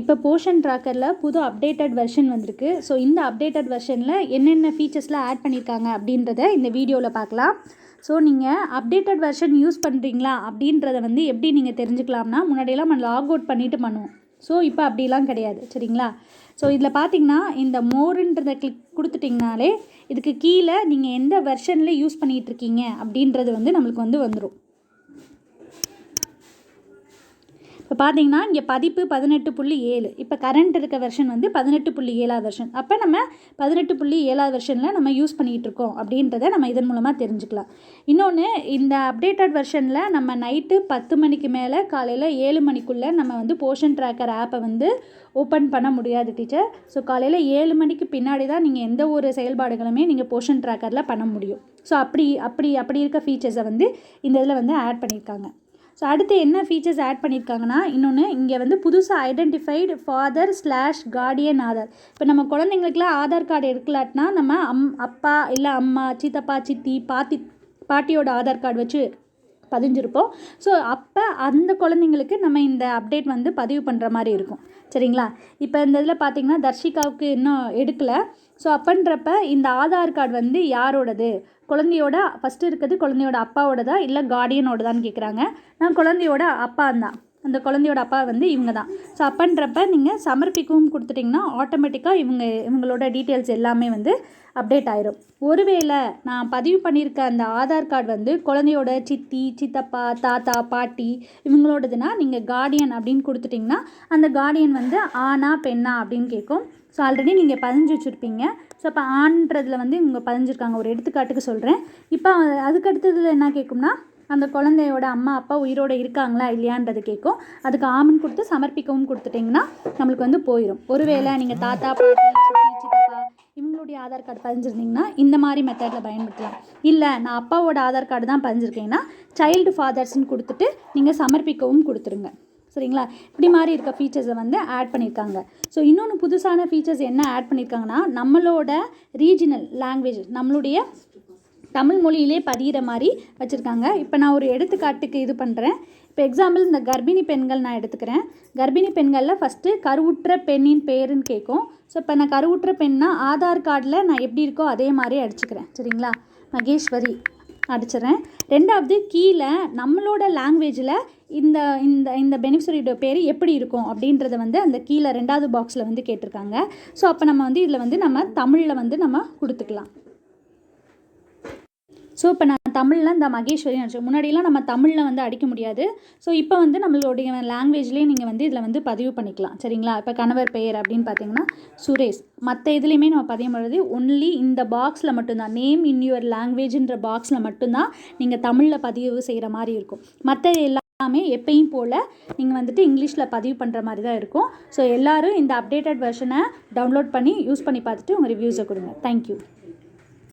இப்போ போர்ஷன் ட்ராக்கரில் புது அப்டேட்டட் வெர்ஷன் வந்திருக்கு. ஸோ இந்த அப்டேட்டட் வெர்ஷனில் என்னென்ன ஃபீச்சர்ஸ்லாம் ஆட் பண்ணியிருக்காங்க அப்படின்றத இந்த வீடியோவில் பார்க்கலாம். ஸோ நீங்கள் அப்டேட்டட் வெர்ஷன் யூஸ் பண்ணுறீங்களா அப்படின்றத வந்து எப்படி நீங்கள் தெரிஞ்சுக்கலாம்னா முன்னாடியெல்லாம் நம்ம லாக் அவுட் பண்ணிவிட்டு பண்ணுவோம். ஸோ இப்போ அப்படிலாம் கிடையாது சரிங்களா? ஸோ இதில் பார்த்தீங்கன்னா இந்த மோருன்றதை கிளிக் கொடுத்துட்டிங்கனாலே இதுக்கு கீழே நீங்கள் எந்த வெர்ஷனில் யூஸ் பண்ணிகிட்டு இருக்கீங்க அப்படின்றது வந்து நம்மளுக்கு வந்து வந்துடும் இப்போ பார்த்தீங்கன்னா இங்கே பதிப்பு பதினெட்டு புள்ளி ஏழு. இப்போ கரண்ட் இருக்க வெர்ஷன் வந்து பதினெட்டு புள்ளி ஏழாவது வெர்ஷன் அப்போ நம்ம பதினெட்டு புள்ளி ஏழாவது வெர்ஷனில் நம்ம யூஸ் பண்ணிகிட்டு இருக்கோம் அப்படின்றத நம்ம இதன் மூலமாக தெரிஞ்சுக்கலாம். இன்னொன்று இந்த அப்டேட்டட் வெர்ஷனில் நம்ம நைட்டு பத்து மணிக்கு மேலே காலையில் ஏழு மணிக்குள்ளே நம்ம வந்து போர்ஷன் ட்ராக்கர் ஆப்பை வந்து ஓப்பன் பண்ண முடியாது டீச்சர் ஸோ காலையில் ஏழு மணிக்கு பின்னாடி தான் நீங்கள் எந்த ஒரு செயல்பாடுகளுமே நீங்கள் போர்ஷன் ட்ராக்கரில் பண்ண முடியும். ஸோ அப்படி அப்படி அப்படி இருக்க ஃபீச்சர்ஸை வந்து இந்த இதில் வந்து ஆட் பண்ணியிருக்காங்க. ஸோ அடுத்து என்ன ஃபீச்சர்ஸ் ஆட் பண்ணியிருக்காங்கன்னா இன்னொன்று இங்கே வந்து புதுசாக identified father slash guardian Aadhaar இப்போ நம்ம குழந்தைங்களுக்குலாம் ஆதார் கார்டு எடுக்கலாட்டினா நம்ம அம் அப்பா இல்லை அம்மா சித்தப்பா சித்தி பாத்தி பாட்டியோட ஆதார் கார்டு வச்சு பதிஞ்சிருப்போம். ஸோ அப்போ அந்த குழந்தைங்களுக்கு நம்ம இந்த அப்டேட் வந்து பதிவு பண்ணுற மாதிரி இருக்கும். சரிங்களா? இப்போ இந்த இதில் பார்த்தீங்கன்னா தர்ஷிகாவுக்கு இன்னும் எடுக்கலை. ஸோ அப்பன்றப்ப இந்த ஆதார் கார்டு வந்து யாரோடது? குழந்தையோட ஃபஸ்ட்டு இருக்கிறது குழந்தையோட அப்பாவோட தான் இல்லை கார்டியனோடதான்னு கேட்குறாங்க நான் குழந்தையோட அப்பா தான். அந்த குழந்தையோட அப்பா வந்து இவங்க தான் ஸோ அப்பன்றப்ப நீங்கள் சமர்ப்பிக்கவும் கொடுத்துட்டிங்கன்னா ஆட்டோமேட்டிக்காக இவங்க இவங்களோட டீட்டெயில்ஸ் எல்லாமே வந்து அப்டேட் ஆயிரும். ஒருவேளை நான் பதிவு பண்ணியிருக்க அந்த ஆதார் கார்டு வந்து குழந்தையோட சித்தி சித்தப்பா தாத்தா பாட்டி இவங்களோடதுன்னா நீங்கள் கார்டியன் அப்படின்னு கொடுத்துட்டிங்கன்னா அந்த கார்டியன் வந்து ஆனா பெண்ணா அப்படின்னு கேட்கும். ஸோ ஆல்ரெடி நீங்கள் பதிஞ்சு வச்சுருப்பீங்க. ஸோ அப்போ ஆன்றதில் வந்து இவங்க பதிஞ்சிருக்காங்க. ஒரு எடுத்துக்காட்டுக்கு சொல்கிறேன் இப்போ அதுக்கு அடுத்ததில் என்ன கேட்கும்னா அந்த குழந்தையோட அம்மா அப்பா உயிரோடு இருக்காங்களா இல்லையான்றது கேட்கும் அதுக்கு ஆமன் கொடுத்து சமர்ப்பிக்கவும் கொடுத்துட்டிங்கன்னா நம்மளுக்கு வந்து போயிடும் ஒருவேளை நீங்கள் தாத்தா பாட்டி சித்தப்பா இவங்களுடைய ஆதார் கார்டு பதிஞ்சிருந்தீங்கன்னா இந்த மாதிரி மெத்தடில் பயன்படுத்தலாம். இல்லை நான் அப்பாவோட ஆதார் கார்டு தான் பதிஞ்சிருக்கேன்னா சைல்டு ஃபாதர்ஸ்னு கொடுத்துட்டு நீங்கள் சமர்ப்பிக்கவும் கொடுத்துருங்க. சரிங்களா? இப்படி மாதிரி இருக்க ஃபீச்சர்ஸை வந்து ஆட் பண்ணியிருக்காங்க ஸோ இன்னொன்று புதுசான ஃபீச்சர்ஸ் என்ன ஆட் பண்ணியிருக்காங்கன்னா நம்மளோட ரீஜினல் லாங்குவேஜ் நம்மளுடைய தமிழ் மொழியிலே பதிகிற மாதிரி வச்சுருக்காங்க. இப்போ நான் ஒரு எடுத்துக்காட்டுக்கு இது பண்ணுறேன் இப்போ எக்ஸாம்பிள் இந்த கர்ப்பிணி பெண்கள் நான் எடுத்துக்கிறேன். கர்ப்பிணி பெண்களில் ஃபஸ்ட்டு கருவுற்ற பெண்ணின் பேருன்னு கேட்கும் ஸோ இப்போ நான் கருவுற்ற பெண்ணா ஆதார் கார்டில் நான் எப்படி இருக்கோ அதே மாதிரி அடிச்சுக்கிறேன். சரிங்களா? மகேஸ்வரி அடிச்சிடறேன். ரெண்டாவது கீழே நம்மளோட லாங்குவேஜில் இந்த இந்த இந்த பெனிஃபிஷரியோட பேர் எப்படி இருக்கும் அப்படின்றத வந்து அந்த கீழே ரெண்டாவது பாக்ஸில் வந்து கேட்டிருக்காங்க. ஸோ அப்போ நம்ம வந்து இதில் வந்து நம்ம தமிழில் வந்து நம்ம கொடுத்துக்கலாம். ஸோ இப்போ நான் தமிழில் இந்த மகேஸ்வரி நினச்சேன். முன்னாடியெல்லாம் நம்ம தமிழில் வந்து அடிக்க முடியாது. ஸோ இப்போ வந்து நம்மளுடைய லாங்குவேஜ்லேயே நீங்கள் வந்து இதில் வந்து பதிவு பண்ணிக்கலாம். சரிங்களா? இப்போ கணவர் பெயர் அப்படின்னு பார்த்தீங்கன்னா சுரேஷ். மற்ற இதுலேயுமே நம்ம பதிவு பண்ணுறது ஒன்லி இந்த பாக்ஸில் மட்டும்தான். நேம் இன் யுவர் லாங்குவேஜ்ன்ற பாக்ஸில் மட்டும்தான் நீங்கள் தமிழில் பதிவு செய்கிற மாதிரி இருக்கும். மற்ற எல்லாமே எப்பயும் போல் நீங்கள் வந்துட்டு இங்கிலீஷில் பதிவு பண்ணுற மாதிரி தான் இருக்கும். ஸோ எல்லோரும் இந்த அப்டேட்டட் வெர்ஷனை டவுன்லோட் பண்ணி யூஸ் பண்ணி பார்த்துட்டு உங்கள் ரிவ்யூஸை கொடுங்க. தேங்க்யூ